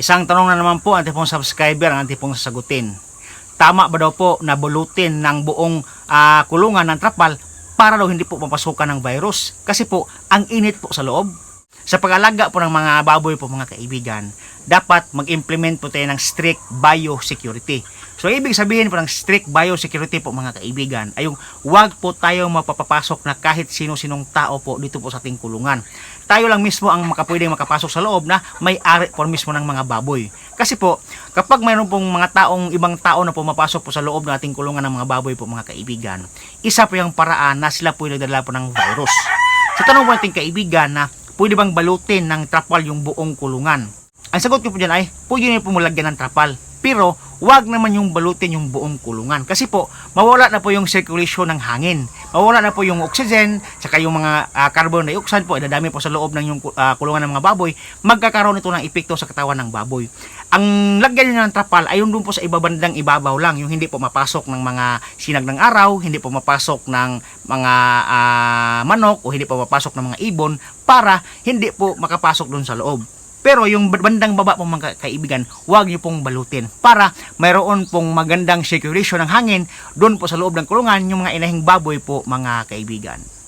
Isang tanong na naman po ang ating pong subscriber ang ating pong sasagutin. Tama ba daw po na bulutin ng buong ah, kulungan ng trapal para daw hindi po mapasukan ng virus? Kasi po, ang init po sa loob. Sa pag-alaga po ng mga baboy po mga kaibigan, dapat mag-implement po tayo ng strict biosecurity. So, ibig sabihin po ng strict biosecurity po mga kaibigan ay yung wag po tayo mapapapasok na kahit sino-sinong tao po dito po sa ating kulungan. Tayo lang mismo ang makapwedeng makapasok sa loob na may ari po mismo ng mga baboy. Kasi po, kapag mayroon pong mga taong, ibang tao na pumapasok po sa loob ng ating kulungan ng mga baboy po mga kaibigan, isa po yung paraan na sila po yung nagdala po ng virus. Sa tanong po nating kaibigan na pwede bang balutin ng trapal yung buong kulungan? Ang sagot ko po dyan ay, pwede nyo po mulagyan ng trapal. Pero, wag naman yung balutin yung buong kulungan. Kasi po, mawala na po yung circulation ng hangin. Mawala na po yung oxygen, saka yung mga ah, carbon dioxide po, idadami po sa loob ng yung ah, kulungan ng mga baboy, magkakaroon ito ng epekto sa katawan ng baboy. Ang lagyan nyo ng trapal ay yung doon po sa ibabandang ibabaw lang, yung hindi po mapasok ng mga sinag ng araw, hindi po mapasok ng mga ah, manok, o hindi po mapasok ng mga ibon, para hindi po makapasok doon sa loob. Pero yung bandang baba po mga kaibigan, huwag niyo pong balutin para mayroon pong magandang circulation ng hangin doon po sa loob ng kulungan yung mga inahing baboy po mga kaibigan.